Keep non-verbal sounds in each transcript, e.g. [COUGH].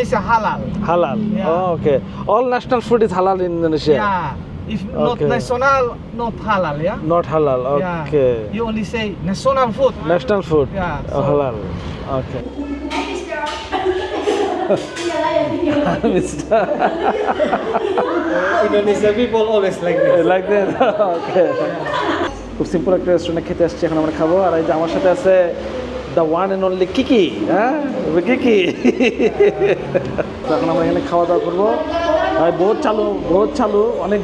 It's a halal. Halal. Yeah. Oh, okay. All national food is halal in Indonesia. Yeah. If not Okay. national, not halal. Yeah. Not halal. Yeah. Okay. You only say national food. National food. Yeah, Oh, so- halal. Okay. Mister. [LAUGHS] Indonesia people always like this. [LAUGHS] like that. [LAUGHS] okay. খুব simple একটা রেস্টুরেন্টে খেতে আসছি এখন আমরা খাবো আর এই যে আমার সাথে আছে দ্য ওয়ান অ্যান্ড অনলি কিকি হ্যাঁ? কিকি তো এখন আমরা এখানে খাওয়া দাওয়া করব। আর বহুত চালু বহুত চালু। অনেক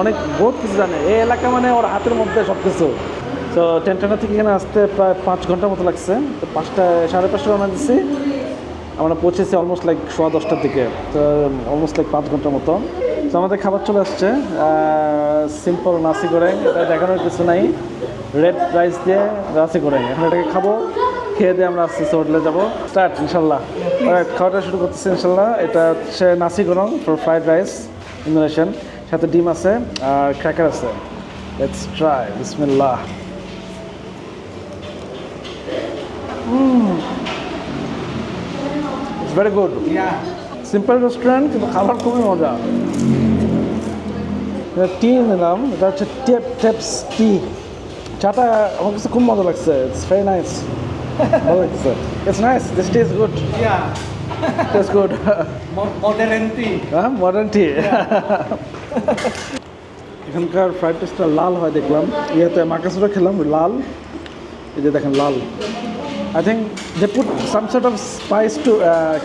অনেক, বহুত কিছু জানে। এই এলাকা মানে ওর হাতের মধ্যে সব কিছু তো টেনটেনা থেকে এখানে আসতে প্রায় পাঁচ ঘণ্টার মতো লাগছে। তো পাঁচটা, সাড়ে পাঁচটা রওনা দিচ্ছি আমরা পৌঁছেছি অলমোস্ট লাইক সোয়া দশটার দিকে। তো অলমোস্ট লাইক পাঁচ ঘণ্টার মতো। তো আমাদের খাবার চলে আসছে। সিম্পল নাসি করে এটা দেখানোর কিছু নাই। রেড রাইস দিয়ে নাসি করে এখন এটাকে খাব। খেয়ে দিয়ে আমরা আস্তে আস্তে হোটেলে যাব। স্টার্ট ইনশাল্লাহ। Alright, খাওয়াটা শুরু করতেছি ইনশাল্লাহ। এটা হচ্ছে নাসি গরম ফর ফ্রাইড রাইস ইন্দোনেশিয়ান সাথে ডিম আছে আর ক্র্যাকার আছে। লেটস ট্রাই বিসমিল্লাহ। It's very good simple restaurant কিন্তু খাবার খুবই মজা। টি নিলাম। এটা হচ্ছে টেপ টেপস টি চাটা আমার কাছে খুব মজা লাগছে। It's very nice ভালো লাগছে it's nice this tea is good Yeah. It's good Mo- Modern tea. হ্যাঁ মডার্ন টি এখানকার ফ্রাইড রাইসটা লাল হয় দেখলাম ইয়েতে মাকাসুরা খেলাম লাল এই যে দেখেন লাল I think they put some sort of spice to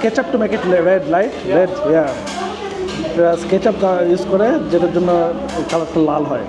ketchup to make it red light red yeah ketchup use করে যেটার জন্য কালারটা লাল হয়